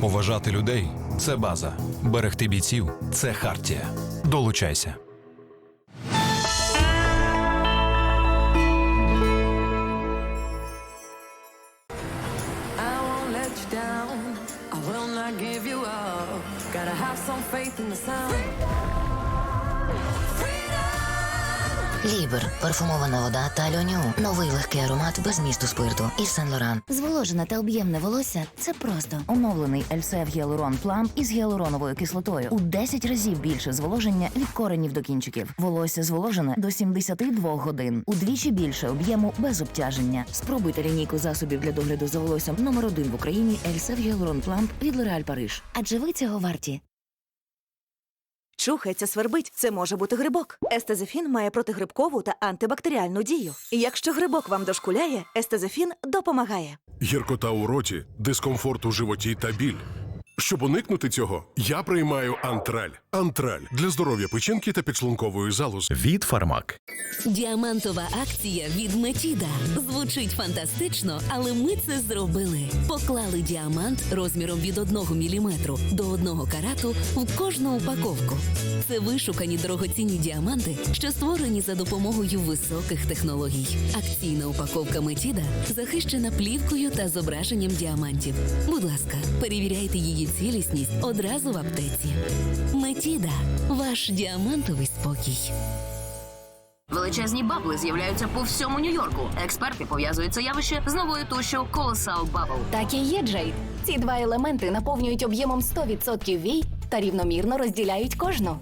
Поважати людей це база. Берегти бійців це хартія. Долучайся. Down. I will give you up. Gotta have some faith in the sound. Лібер, парфумована вода та льоню. Новий легкий аромат без місту спирту. Із Сен Лоран. Зволожене та об'ємне волосся це просто оновлений Ельсев Гіалурон Плам із гіалуроновою кислотою. У 10 разів більше зволоження від коренів до кінчиків. Волосся зволожене до 72 годин. Удвічі більше об'єму без обтяження. Спробуйте лінійку засобів для догляду за волоссям номер один в Україні Ельсев Гіалурон Плам від L'Oréal Париж. Адже ви цього варті. Чухається, свербить. Це може бути грибок. Естезефін має протигрибкову та антибактеріальну дію. Якщо грибок вам дошкуляє, естезефін допомагає. Гіркота у роті, дискомфорт у животі та біль. Щоб уникнути цього, я приймаю антраль. Антраль для здоров'я печінки та підшлункової залози. Від Фармак. Діамантова акція від Метіда. Звучить фантастично, але ми це зробили. Поклали діамант розміром від 1 мм до 1 карату в кожну упаковку. Це вишукані дорогоцінні діаманти, що створені за допомогою високих технологій. Акційна упаковка Метіда захищена плівкою та зображенням діамантів. Будь ласка, перевіряйте її цілісність одразу в аптеці. Метіда ваш діамантовий спокій. Величезні бабли з'являються по всьому Нью-Йорку. Експерти пов'язують це явище з новою тушю Colossal Bubble. Так і є, Джейд. Ці два елементи наповнюють об'ємом 100% вій та рівномірно розділяють кожну.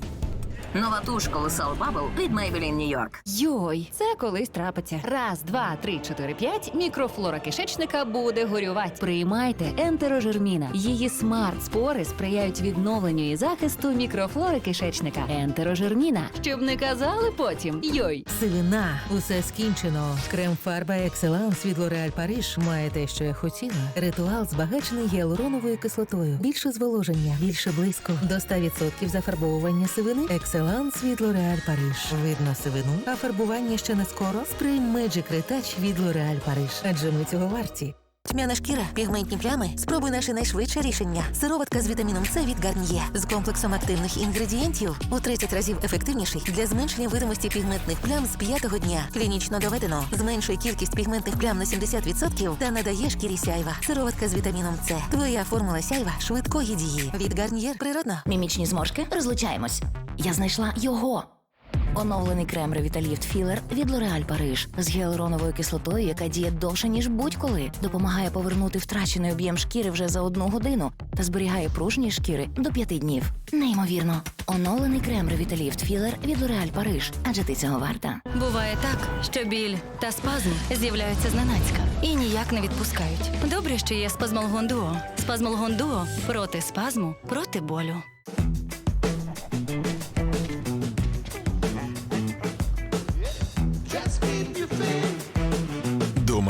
Нова туш Colossal Bubble від Maybelline New York. Йой, це колись трапиться. Раз, два, три, чотири, п'ять. Мікрофлора кишечника буде горювати. Приймайте ентерожерміна. Її смарт-спори сприяють відновленню і захисту мікрофлори кишечника. Ентерожерміна. Щоб не казали потім. Йой. Сивина, усе скінчено. Крем фарба Екселанс від L'Oréal Париж має те, що я хотіла. Ритуал збагачений гіалуроновою кислотою. Більше зволоження, більше блиску. До 100% зафарбовування сивини. Екселанс від Реаль Париж. Видно сивину, а фарбування ще не скоро. Спрей Magic Retouch від Лореаль Париж. Адже ми цього варті. Тьмяна шкіра, пігментні плями. Спробуй наше найшвидше рішення. Сироватка з вітаміном С від Гарніє з комплексом активних інгредієнтів у 30 разів ефективніший для зменшення видимості пігментних плям з п'ятого дня. Клінічно доведено зменшує кількість пігментних плям на 70% та надає шкірі сяйва. Сироватка з вітаміном С. Твоя формула сяйва швидкої дії. Від Гарніє природно. Мімічні зморшки? Розлучаємось. Я знайшла його. Оновлений крем Revitalift Filler від L'Oréal Париж з гіалуроновою кислотою, яка діє довше, ніж будь-коли. Допомагає повернути втрачений об'єм шкіри вже за одну годину та зберігає пружність шкіри до п'яти днів. Неймовірно. Оновлений крем Revitalift Filler від L'Oréal Париж. Адже ти цього варта. Буває так, що біль та спазм з'являються зненацька і ніяк не відпускають. Добре, що є спазмолгон дуо. Спазмолгон дуо проти спазму, проти болю.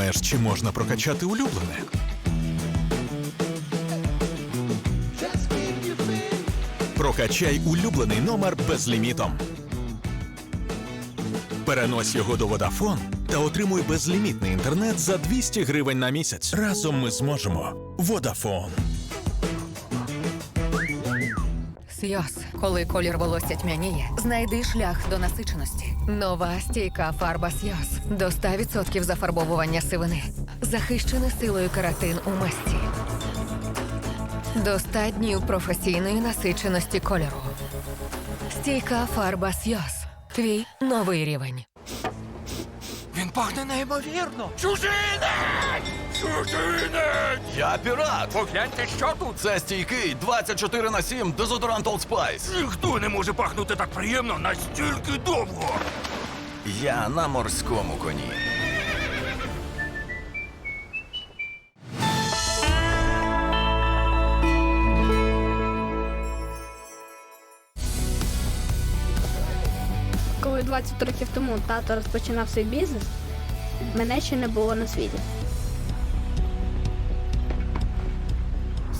Думаєш, чи можна прокачати улюблене? Прокачай улюблений номер безлімітом. Перенось його до Vodafone та отримуй безлімітний інтернет за 200 гривень на місяць. Разом ми зможемо. Vodafone. Сйоз, коли колір волосся тьмяніє, знайди шлях до насиченості. Нова стійка фарба Сйоз. До 100% зафарбовування сивини. Захищений силою каратин у масті. До 100 днів професійної насиченості кольору. Стійка фарба Сйоз. Твій новий рівень. Він пахне неймовірно. Чужинець! Чужинець! Я пірат! Погляньте, що тут! Це стійкий 24 на 7 дезодорант Old Spice. Ніхто не може пахнути так приємно настільки довго. Я на морському коні. Коли 20 років тому тато розпочинав свій бізнес, мене ще не було на світі.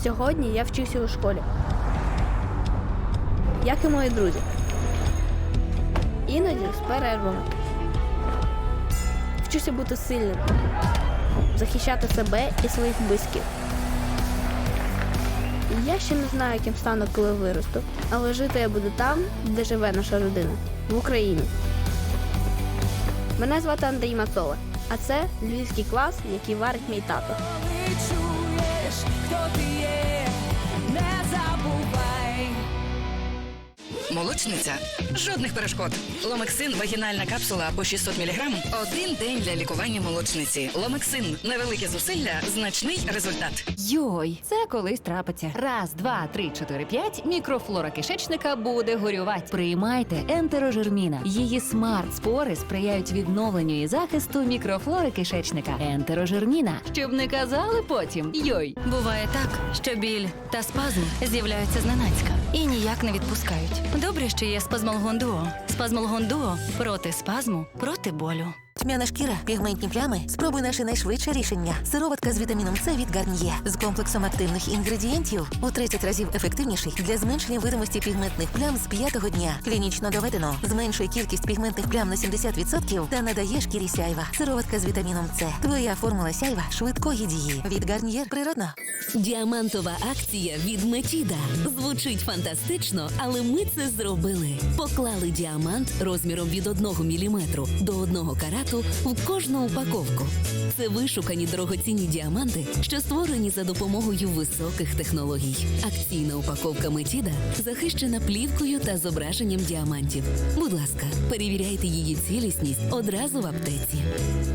Сьогодні я вчуся у школі, як і мої друзі. Іноді з перервами. Вчуся бути сильним, захищати себе і своїх близьких. Я ще не знаю, ким стану, коли виросту, але жити я буду там, де живе наша родина, в Україні. Мене звати Андрій Мацола, а це львівський клас, який варить мій тато. Відчуєш, хто ти Молочниця жодних перешкод. Ломексин вагінальна капсула по 600 мг – один день для лікування молочниці. Ломексин невелике зусилля, значний результат. Йой, це колись трапиться. Раз, два, три, чотири, п'ять. Мікрофлора кишечника буде горювати. Приймайте ентерожерміна. Її смарт-спори сприяють відновленню і захисту мікрофлори кишечника. Ентерожерміна. Щоб не казали потім. Йой. Буває так, що біль та спазм з'являються зненацька і ніяк не відпускають. Добре, що є спазмолгон дуо. Спазмолгон дуо проти спазму, проти болю. Тьмяна шкіра, пігментні плями. Спробуй наше найшвидше рішення. Сироватка з вітаміном С від Гарніє з комплексом активних інгредієнтів у 30 разів ефективніший для зменшення видимості пігментних плям з п'ятого дня. Клінічно доведено зменшує кількість пігментних плям на 70% та надає шкірі сяйва. Сироватка з вітаміном С. Твоя формула сяйва швидкої дії. Від Гарніє природно. Діамантова акція від Метіда. Звучить фантастично, але ми це зробили. Поклали діамант розміром від 1 мм до 1 карату в кожну упаковку. Це вишукані дорогоцінні діаманти, що створені за допомогою високих технологій. Акційна упаковка Метіда захищена плівкою та зображенням діамантів. Будь ласка, перевіряйте її цілісність одразу в аптеці.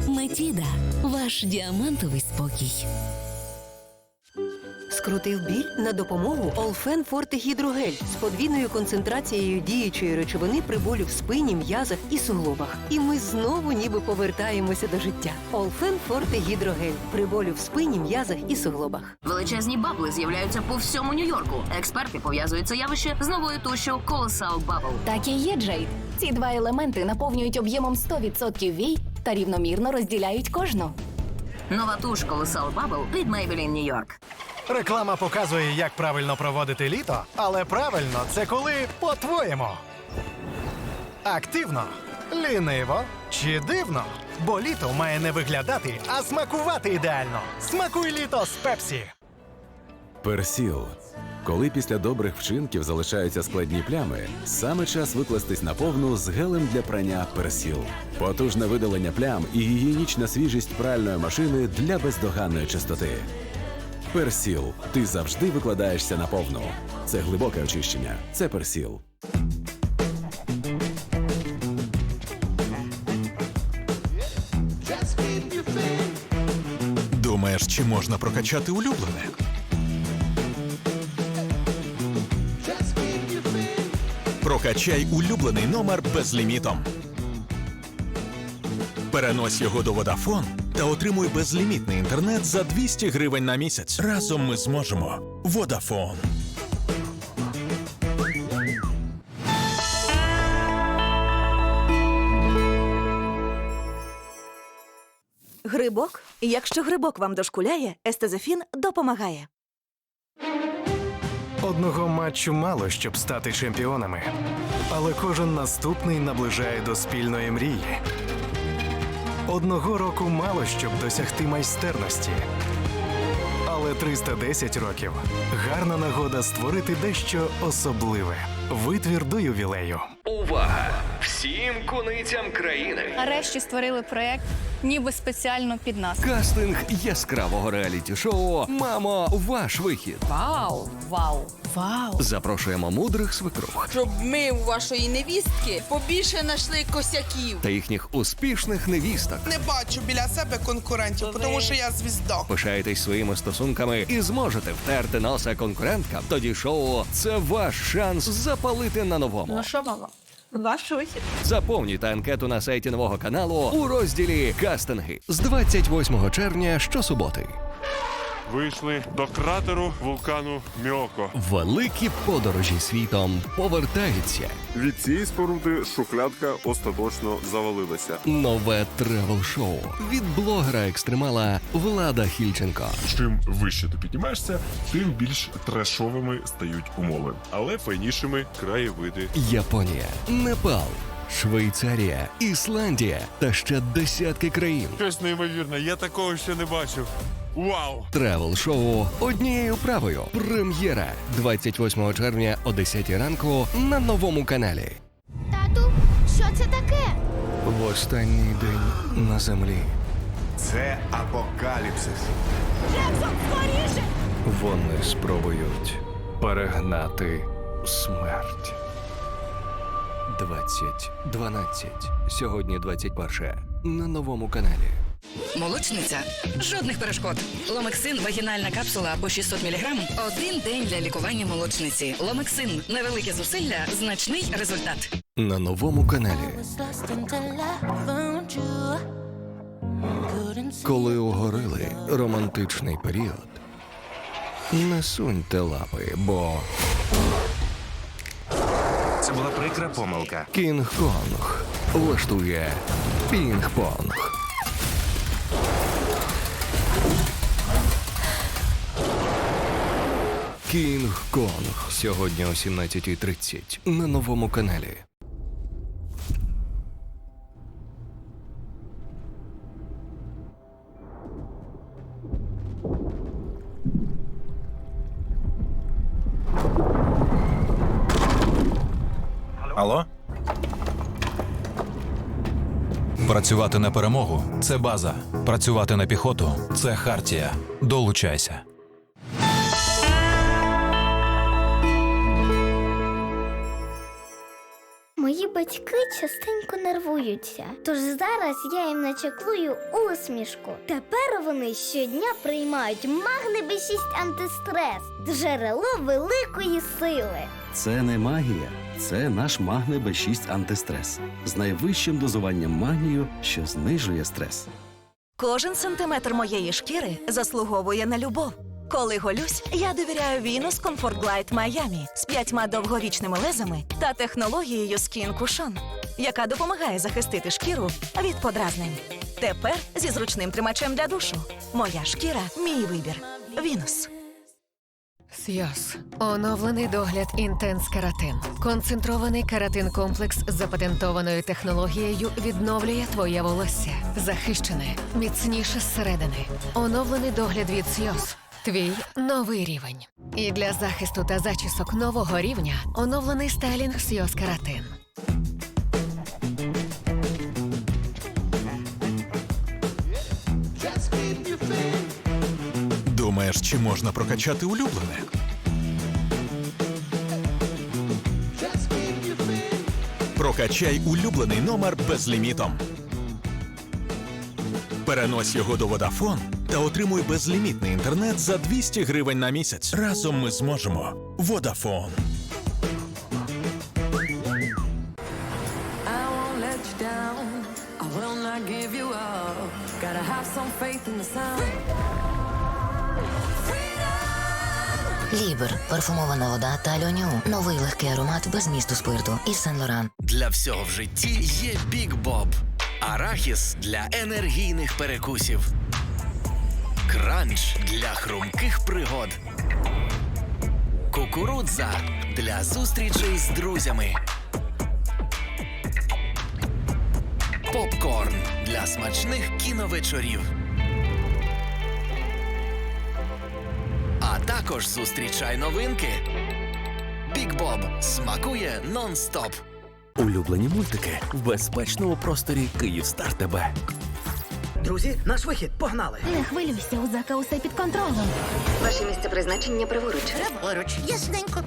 Метіда ваш діамантовий спокій. Скрутив біль на допомогу Олфен Форте Гідрогель з подвійною концентрацією діючої речовини при болю в спині, м'язах і суглобах. І ми знову ніби повертаємося до життя. Олфен Форте Гідрогель при болю в спині, м'язах і суглобах. Величезні бабли з'являються по всьому Нью-Йорку. Експерти пов'язують це явище з новою тушю Colossal Bubble. Так і є, Джейд. Ці два елементи наповнюють об'ємом 100% вій та рівномірно розділяють кожну. Нова туш Colossal Bubble від Maybelline New York. Реклама показує, як правильно проводити літо, але правильно це коли по-твоєму. Активно, ліниво чи дивно. Бо літо має не виглядати, а смакувати ідеально. Смакуй літо з Пепсі. Персіл. Коли після добрих вчинків залишаються складні плями, саме час викластись на повну з гелем для прання персіл. Потужне видалення плям і гігієнічна свіжість пральної машини для бездоганної чистоти. Персіл. Ти завжди викладаєшся на повну. Це глибоке очищення. Це персіл. Думаєш, чи можна прокачати улюблене? Прокачай улюблений номер безлімітом. Перенось його до Vodafone та отримуй безлімітний інтернет за 200 гривень на місяць. Разом ми зможемо. Vodafone. Грибок? Якщо грибок вам дошкуляє, естезофін допомагає. Одного матчу мало, щоб стати чемпіонами, але кожен наступний наближає до спільної мрії. Одного року мало, щоб досягти майстерності. Але 310 років гарна нагода створити дещо особливе. Витвір до ювілею. Увага! Всім куницям країни! Нарешті створили проект, ніби спеціально під нас. Кастинг яскравого реаліті-шоу Мамо, ваш вихід. Вау! Вау! Вау! Запрошуємо мудрих свекрух Щоб ми у вашої невістки побільше знайшли косяків. та їхніх успішних невісток. Не бачу біля себе конкурентів, тому що я звізда. Пишаєтесь своїми стосунками і зможете втерти носа конкуренткам. Тоді шоу це ваш шанс запалити на новому. Ну що, мама? Ваш вихід. Заповнюйте анкету на сайті нового каналу у розділі Кастинги з 28 червня щосуботи. Вийшли до кратеру вулкану Мьоко. Великі подорожі світом повертаються. Від цієї споруди шухлядка остаточно завалилася. Нове тревел-шоу від блогера-екстремала Влада Хільченко. Чим вище ти піднімаєшся, тим більш трешовими стають умови, але файнішими краєвиди. Японія, Непал, Швейцарія, Ісландія та ще десятки країн. Щось неймовірне, я такого ще не бачив. Вау! Тревел шоу однією правою. Прем'єра 28 червня о 10 ранку на новому каналі. Тату, що це таке? В останній день на землі Це апокаліпсис. Джексон, скоріше! вони спробують перегнати смерть. 2012. Сьогодні 21. На новому каналі. Молочниця жодних перешкод. Ломексин вагінальна капсула по 600 мг один день для лікування молочниці. Ломексин невелике зусилля, значний результат. На новому каналі. Коли угорили романтичний період, не суньте лапи, бо Це була прикра помилка. Кінг-Конг влаштує пінг-понг. Кінг-Конг сьогодні о 17.30 на новому каналі. Алло? Працювати на перемогу це база. Працювати на піхоту це хартія. Долучайся. Батьки частенько нервуються, тож зараз я їм начеклую усмішку. Тепер вони щодня приймають магне Б6 антистрес, джерело великої сили. Це не магія, це наш магне Б6 антистрес з найвищим дозуванням магнію, що знижує стрес. Кожен сантиметр моєї шкіри заслуговує на любов. Коли голюсь, я довіряю Venus Comfort Glide Miami з п'ятьма довгорічними лезами та технологією Skin Cushion, яка допомагає захистити шкіру від подразнень. Тепер зі зручним тримачем для душу. Моя шкіра мій вибір. Venus. Сйоз. Оновлений догляд Інтенс Каратин. Концентрований каратин комплекс з запатентованою технологією відновлює твоє волосся. Захищене, міцніше зсередини. Оновлений догляд від Сйоз. Твій новий рівень. І для захисту та зачісок нового рівня оновлений стайлінг Сйоз Каратин. Думаєш, чи можна прокачати улюблене? Прокачай улюблений номер безлімітом. Перенось його до Vodafone та отримуй безлімітний інтернет за 200 гривень на місяць. Разом ми зможемо. Sun. Лібер, парфумована вода та альоню. Новий легкий аромат без місту спирту із Сен Лоран. Для всього в житті є Бік Боб. Арахіс для енергійних перекусів. Кранч для хрумких пригод. Кукурудза для зустрічей з друзями. Попкорн для смачних кіновечорів. А також зустрічай новинки. Бік Боб смакує нон-стоп. Улюблені мультики в безпечному просторі Київстар ТБ. Друзі, наш вихід, погнали! Не хвилюйся, у Зака усе під контролем. Ваше місце призначення праворуч. Праворуч, ясненько.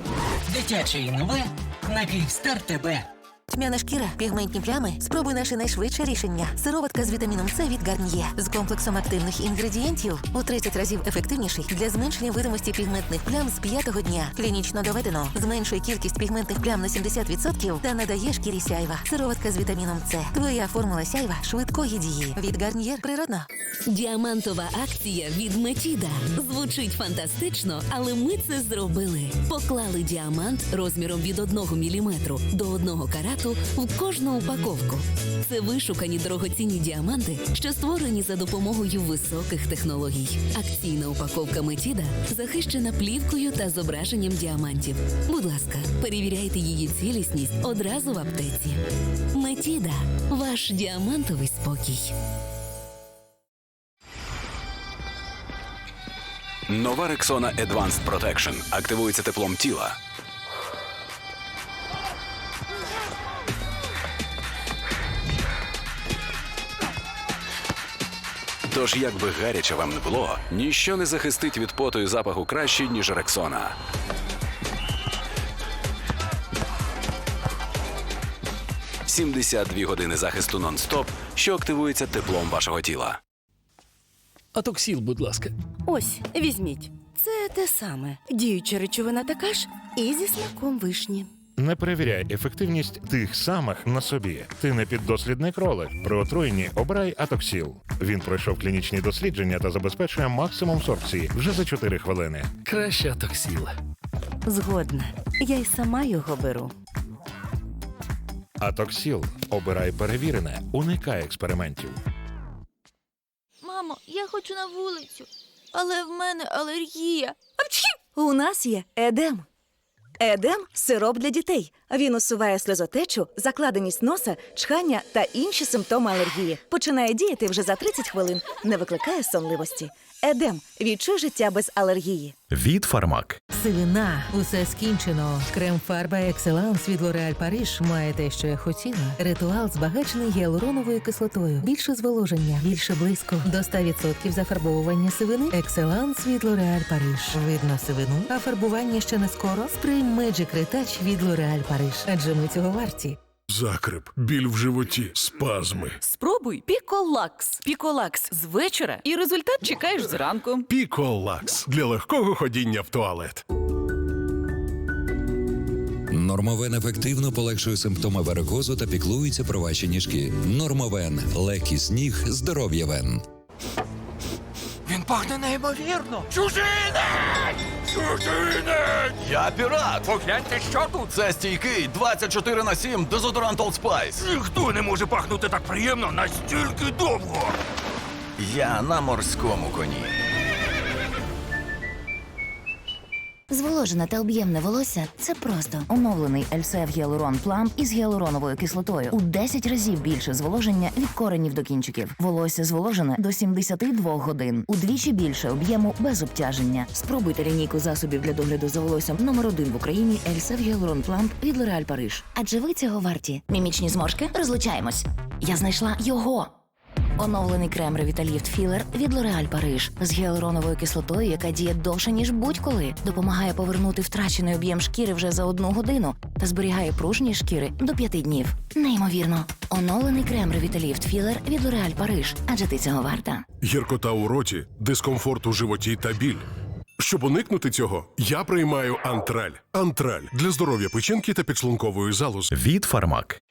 Дитяче нове на Київстар ТБ. Тьмяна шкіра, пігментні плями. Спробуй наше найшвидше рішення. Сироватка з вітаміном С від Гарніє з комплексом активних інгредієнтів у 30 разів ефективніший для зменшення видимості пігментних плям з п'ятого дня. Клінічно доведено. Зменшує кількість пігментних плям на 70% та надає шкірі сяйва. Сироватка з вітаміном С. Твоя формула сяйва швидкої дії. Від Гарнієр природно. Діамантова акція від Метіда. Звучить фантастично, але ми це зробили. Поклали діамант розміром від 1 мм до 1 карату в кожну упаковку. Це вишукані дорогоцінні діаманти, що створені за допомогою високих технологій. Акційна упаковка Метіда захищена плівкою та зображенням діамантів. Будь ласка, перевіряйте її цілісність одразу в аптеці. Метіда ваш діамантовий спокій. Нова Рексона Advanced Protection активується теплом тіла. Тож, як би гаряче вам не було, ніщо не захистить від поту і запаху краще, ніж Рексона. «72 години захисту нон-стоп, що активується теплом вашого тіла. Атоксіл, будь ласка. Ось, візьміть. Це те саме. Діюча речовина така ж і зі смаком вишні. Не перевіряй ефективність тих самих на собі. Ти не піддослідний кролик. При отруєнні обирай Атоксіл. Він пройшов клінічні дослідження та забезпечує максимум сорбції вже за 4 хвилини. Краще атоксіл. Згодна. Я й сама його беру. Атоксіл. Обирай перевірене. Уникай експериментів. Мамо, я хочу на вулицю, але в мене алергія. У нас є едем. Едем сироп для дітей. Він усуває сльозотечу, закладеність носа, чхання та інші симптоми алергії. Починає діяти вже за 30 хвилин, не викликає сонливості. Едем відчуй життя без алергії. Від Фармак. Сивина, усе скінчено. Крем фарба Екселанс від L'Oréal Paris має те, що я хотіла. Ритуал збагачений гіалуроновою кислотою. Більше зволоження, більше блиску. До 100% зафарбовування сивини. Екселанс від L'Oréal Paris. Видно сивину, а фарбування ще не скоро. Спрей Magic Retouch від L'Oréal Paris. Адже ми цього варті. Закрип, біль в животі, спазми. Спробуй Піколакс. Піколакс з вечора, і результат чекаєш зранку. Піколакс для легкого ходіння в туалет. Нормовен ефективно полегшує симптоми варикозу та піклується про ваші ніжки. Нормовен легкість ніг, здоров'я вен. Він пахне неймовірно. Чужинець! Я пірат! Погляньте, що тут. Це стійкий 24 на 7 дезодорант Old Spice. Ніхто не може пахнути так приємно настільки довго. Я на морському коні. Зволожене та об'ємне волосся це просто оновлений Ельсев Гіалурон Пламп із гіалуроновою кислотою. У 10 разів більше зволоження від коренів до кінчиків. Волосся зволожене до 72 годин. Удвічі більше об'єму без обтяження. Спробуйте лінійку засобів для догляду за волоссям номер один в Україні Ельсев Гіалурон Пламп від L'Oréal Paris. Адже ви цього варті. Мімічні зморшки розлучаємось. Я знайшла його. Оновлений крем Revitalift Філер від L'Oréal Paris з гіалуроновою кислотою, яка діє довше, ніж будь-коли, допомагає повернути втрачений об'єм шкіри вже за одну годину та зберігає пружність шкіри до п'яти днів. Неймовірно. Оновлений крем Revitalift Філер від L'Oréal Paris. Адже ти цього варта. Гіркота у роті, дискомфорт у животі та біль. Щоб уникнути цього, я приймаю антраль. Антраль для здоров'я печінки та підшлункової залози. Від Фармак.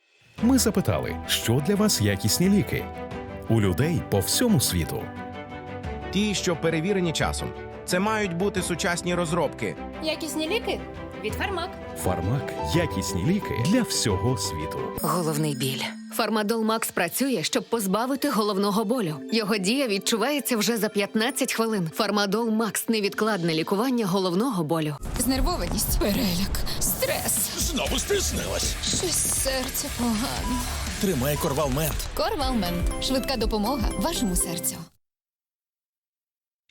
Ми запитали, що для вас якісні ліки. У людей по всьому світу. Ті, що перевірені часом. Це мають бути сучасні розробки. Якісні ліки від фармак. Фармак якісні ліки для всього світу. Головний біль. Фармадол Макс працює, щоб позбавити головного болю. Його дія відчувається вже за 15 хвилин. Фармадол Макс невідкладне лікування головного болю. Знервованість, переляк, стрес. Знову стиснилась. Щось серце погано. Тримай корвалмент. Корвалмен. Швидка допомога вашому серцю.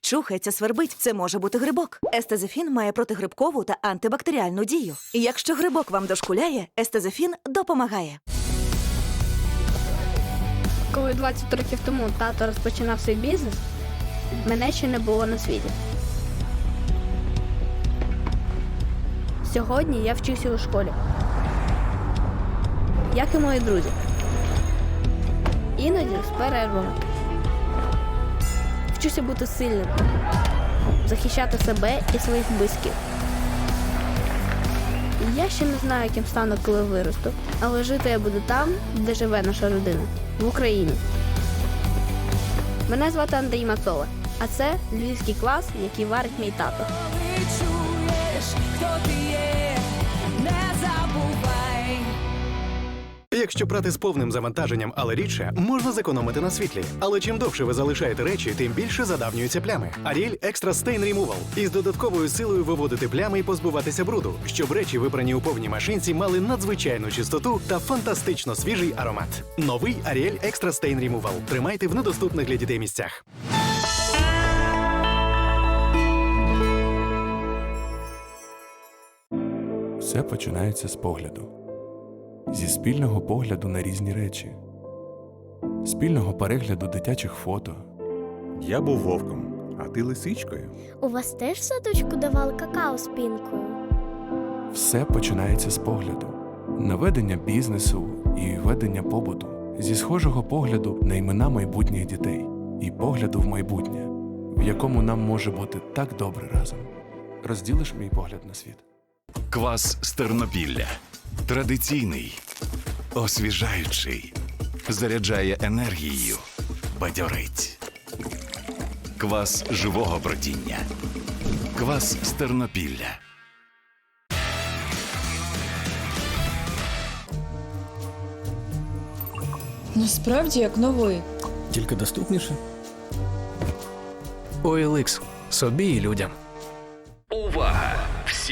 Чухається, свербить. Це може бути грибок. Естезефін має протигрибкову та антибактеріальну дію. І якщо грибок вам дошкуляє, естезефін допомагає. Коли 20 років тому тато розпочинав свій бізнес, мене ще не було на світі. Сьогодні я вчуся у школі, як і мої друзі. Іноді з перервами. Вчуся бути сильним, захищати себе і своїх близьких. Я ще не знаю, яким стану, коли виросту, але жити я буду там, де живе наша родина в Україні. Мене звати Андрій Мацола, а це львівський клас, який варить мій тато. Чуєш, хто ти є, Якщо прати з повним завантаженням, але рідше, можна зекономити на світлі. Але чим довше ви залишаєте речі, тим більше задавнюються плями. Аріель Екстра Стейн Removal із додатковою силою виводити плями і позбуватися бруду, щоб речі, вибрані у повній машинці, мали надзвичайну чистоту та фантастично свіжий аромат. Новий Аріель Екстра Стейн Removal. Тримайте в недоступних для дітей місцях. Все починається з погляду зі спільного погляду на різні речі, спільного перегляду дитячих фото. Я був вовком, а ти лисичкою. У вас теж в садочку давали какао з пінкою? Все починається з погляду, наведення бізнесу і ведення побуту, зі схожого погляду на імена майбутніх дітей і погляду в майбутнє, в якому нам може бути так добре разом. Розділиш мій погляд на світ. Квас з Тернопілля. Традиційний, освіжаючий, заряджає енергією, бадьорить. Квас живого бродіння. Квас з Тернопілля. Насправді як новий. Тільки доступніше. OLX. собі і людям.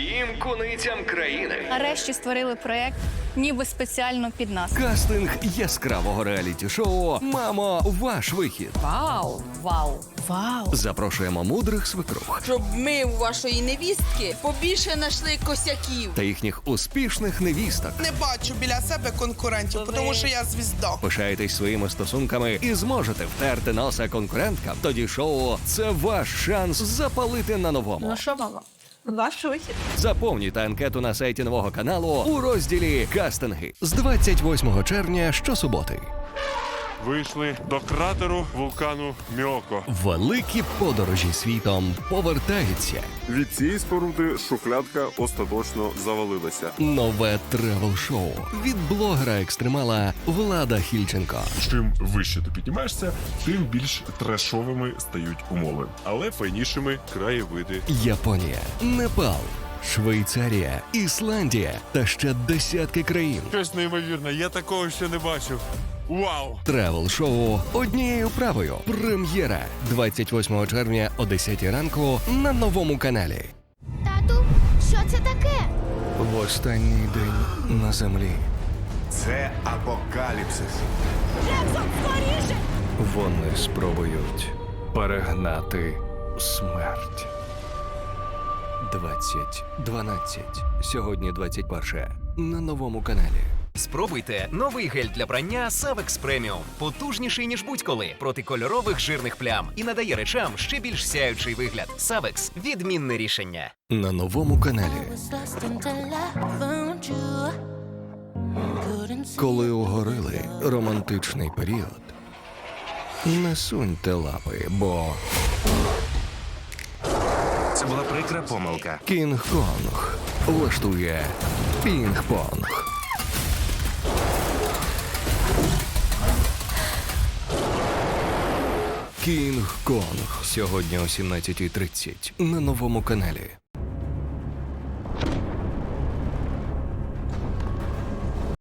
Всім куницям країни! Нарешті створили проект, ніби спеціально під нас. Кастинг яскравого реаліті-шоу Мамо, ваш вихід. Вау! Вау! Вау! Запрошуємо мудрих свекрух Щоб ми у вашої невістки побільше знайшли косяків. та їхніх успішних невісток. Не бачу біля себе конкурентів, тому що я звізда. Пишаєтесь своїми стосунками і зможете втерти носа конкуренткам. Тоді шоу це ваш шанс запалити на новому. Ну що, мама? Ваш вихід. Анкету на сайті нового каналу у розділі Кастинги з 28 червня щосуботи. Вийшли до кратеру вулкану Мьоко. Великі подорожі світом повертаються. Від цієї споруди шухлядка остаточно завалилася. Нове тревел-шоу від блогера-екстремала Влада Хільченко. Чим вище ти піднімаєшся, тим більш трешовими стають умови, але файнішими краєвиди. Японія, Непал, Швейцарія, Ісландія та ще десятки країн. Щось неймовірне, я такого ще не бачив. Вау! Тревел шоу однією правою. Прем'єра 28 червня о 10 ранку на новому каналі. Тату, що це таке? В останній день на землі Це апокаліпсис. Джексон, скоріше! вони спробують перегнати смерть. 2012. Сьогодні 21. На новому каналі. Спробуйте новий гель для прання Savex Premium. Потужніший, ніж будь-коли, проти кольорових жирних плям і надає речам ще більш сяючий вигляд. Savex – відмінне рішення. На новому каналі. Коли угорили романтичний період, не суньте лапи, бо Це була прикра помилка. Кінг-Конг влаштує пінг-понг. Кінг-Конг сьогодні о 17.30 на новому каналі.